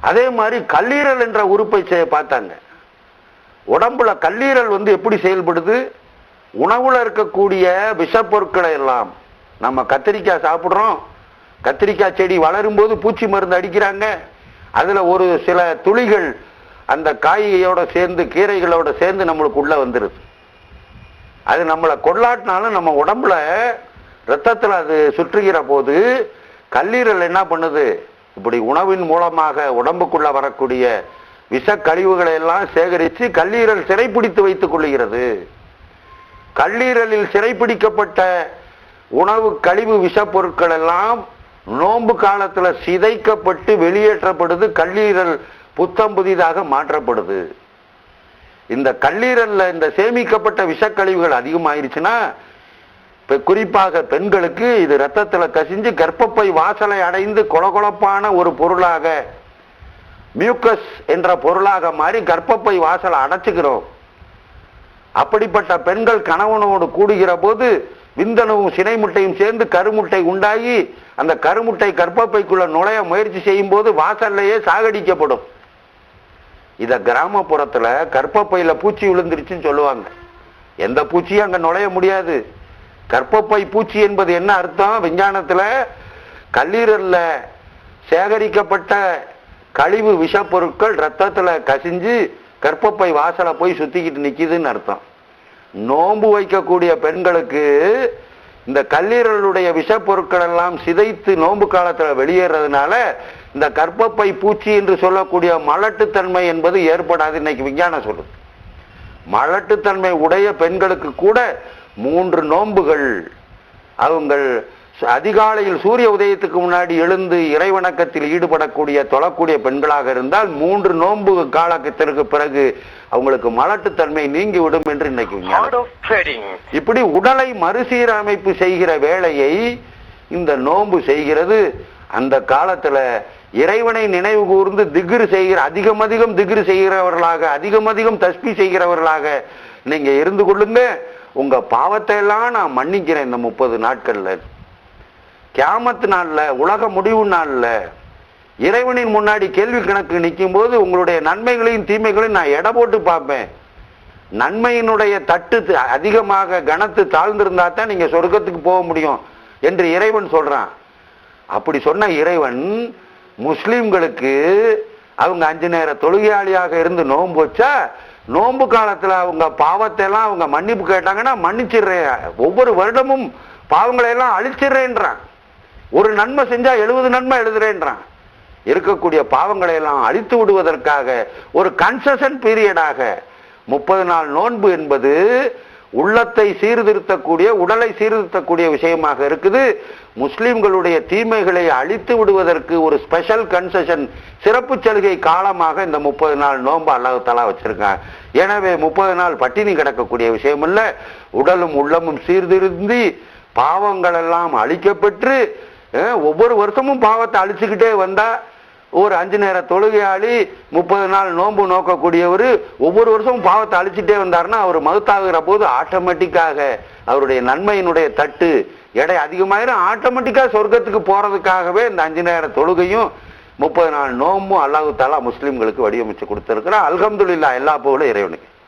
அதே மாதிரி கல்லீரல் என்ற உறுப்பை பார்த்தாங்க. உடம்புல கல்லீரல் வந்து எப்படி செயல்படுது? உணவுல இருக்கக்கூடிய விஷப்பொருட்களை எல்லாம் நம்ம கத்திரிக்காய் சாப்பிட்றோம். கத்திரிக்காய் செடி வளரும் போது பூச்சி மருந்து அடிக்கிறாங்க. அதுல ஒரு சில துளிகள் அந்த காய்கையோட சேர்ந்து கீரைகளோட சேர்ந்து நம்மளுக்கு உள்ள வந்துருது. அது நம்மளை கொள்ளாட்டினாலும் நம்ம உடம்புல ரத்தத்தில் அது சுற்றுகிற போது கல்லீரல் என்ன பண்ணுது? இப்படி உணவின் மூலமாக உடம்புக்குள்ள வரக்கூடிய விஷக்கழிவுகளை எல்லாம் சேகரித்து கல்லீரல் சிறைப்பிடித்து வைத்துக் கொள்ளுகிறது. கல்லீரலில் சிறைப்பிடிக்கப்பட்ட உணவு கழிவு விஷப்பொருட்கள் எல்லாம் நோன்பு காலத்தில் சிதைக்கப்பட்டு வெளியேற்றப்படுது கல்லீரல் புத்தம் புதிதாக மாற்றப்படுது. இந்த கல்லீரல்ல இந்த சேமிக்கப்பட்ட விஷக்கழிவுகள் அதிகமாயிருச்சுன்னா குறிப்பாக பெண்களுக்கு இது ரத்தத்தில் கசிஞ்சு கர்ப்பப்பை வாசலை அடைந்து கொலகொலப்பான ஒரு பொருளாக மியூக்கஸ் என்ற பொருளாக மாறி கர்ப்பப்பை வாசலை அடைச்சுக்கிறோம். அப்படிப்பட்ட பெண்கள் கணவனோடு கூடுகிற போது விந்தனவும் சினை முட்டையும் சேர்ந்து கருமுட்டை உண்டாகி அந்த கருமுட்டை கர்ப்பப்பைக்குள்ள நுழைய முயற்சி செய்யும் போது வாசல்லையே சாகடிக்கப்படும். இத கிராமப்புறத்துல கர்ப்பப்பையில பூச்சி விழுந்துருச்சுன்னு சொல்லுவாங்க. எந்த பூச்சியும் அங்க நுழைய முடியாது. கர்ப்பப்பை பூச்சி என்பது என்ன அர்த்தம்? விஞ்ஞானத்தில் கல்லீரலில் சேகரிக்கப்பட்ட கழிவு விஷப்பொருட்கள் ரத்தத்தில் கசிஞ்சு கர்ப்பப்பை வாசலை போய் சுற்றிக்கிட்டு நிற்கிதுன்னு அர்த்தம். நோன்பு வைக்கக்கூடிய பெண்களுக்கு இந்த கல்லீரலுடைய விஷப்பொருட்கள் எல்லாம் சிதைத்து நோன்பு காலத்தில் வெளியேறதுனால இந்த கர்ப்பப்பை பூச்சி என்று சொல்லக்கூடிய மலட்டுத்தன்மை என்பது ஏற்படாது. இன்னைக்கு விஞ்ஞானம் சொல்லுது. மலட்டுத்தன்மை உடைய பெண்களுக்கு கூட மூன்று நோன்புகள். அவங்கள் அதிகாலையில் சூரிய உதயத்துக்கு முன்னாடி எழுந்து இறைவணக்கத்தில் ஈடுபடக்கூடிய தொழக்கூடிய பெண்களாக இருந்தால் மூன்று நோன்பு காலத்திற்கு பிறகு அவங்களுக்கு மலட்டுத்தன்மை நீங்கிவிடும் என்று trading. இப்படி உடலை மறுசீரமைப்பு செய்கிற வேலையை இந்த நோன்பு செய்கிறது. அந்த காலத்துல இறைவனை நினைவு கூர்ந்து திக்ரு செய்கிற அதிகம் அதிகம் திக்ரு செய்கிறவர்களாக அதிகம் அதிகம் தஸ்பி செய்கிறவர்களாக நீங்க இருந்து கொள்ளுங்க. உங்கள் பாவத்தை எல்லாம் நான் மன்னிக்கிறேன் இந்த முப்பது நாட்களில். கேமத்து நாளில் உலக முடிவு நாளில் இறைவனின் முன்னாடி கேள்வி கணக்கு நிற்கும் போது உங்களுடைய நன்மைகளையும் தீமைகளையும் நான் எடை போட்டு பார்ப்பேன். நன்மையினுடைய தட்டு அதிகமாக கனத்து தாழ்ந்திருந்தா தான் நீங்கள் சொர்க்கத்துக்கு போக முடியும் என்று இறைவன் சொல்கிறான் அப்படி சொன்ன இறைவன் முஸ்லீம்களுக்கு அவங்க அஞ்சு நேர தொழுகையாளியாக இருந்து நோன்பு வச்சா நோன்பு காலத்தில் அவங்க பாவத்தை எல்லாம் அவங்க மன்னிப்பு கேட்டாங்கன்னா மன்னிச்சிடுறேன். ஒவ்வொரு வருடமும் பாவங்களை எல்லாம் அழிச்சிடுறேன்றான். ஒரு நன்மை செஞ்சால் எழுபது நன்மை எழுதுறேன்றான். இருக்கக்கூடிய பாவங்களை எல்லாம் அழித்து விடுவதற்காக ஒரு கன்செஷன் பீரியடாக முப்பது நாள் நோன்பு என்பது உள்ளத்தை சீர்திருத்தக்கூடிய உடலை சீர்திருத்தக்கூடிய விஷயமாக இருக்குது. முஸ்லிம்களுடைய தீமைகளை அழித்து விடுவதற்கு ஒரு ஸ்பெஷல் கன்செஷன் சிறப்பு சலுகை காலமாக இந்த முப்பது நாள் நோன்பு அல்லாஹாலா வச்சிருக்காங்க. எனவே முப்பது நாள் பட்டினி கிடக்கக்கூடிய விஷயம் இல்லை. உடலும் உள்ளமும் சீர்திருந்தி பாவங்கள் எல்லாம் அழிக்கப்பெற்று ஒவ்வொரு வருஷமும் பாவத்தை அழிச்சுக்கிட்டே வந்தால் ஒரு அஞ்சு நேர தொழுகையாளி முப்பது நாள் நோன்பு நோக்கக்கூடியவர் ஒவ்வொரு வருஷமும் பாவத்தை அழிச்சிட்டே வந்தாருன்னா அவர் மகுத்தாகிற போது ஆட்டோமேட்டிக்காக அவருடைய நன்மையினுடைய தட்டு எடை அதிகமாயிரும். ஆட்டோமேட்டிக்காக சொர்க்கத்துக்கு போறதுக்காகவே இந்த அஞ்சு நேர தொழுகையும் முப்பது நாள் நோம்பும் அல்லாஹு தாலா முஸ்லீம்களுக்கு வடிவமைச்சு கொடுத்திருக்கிறார். அல்ஹம்துலில்லாஹ் எல்லா புகழும் இறைவனுக்கு.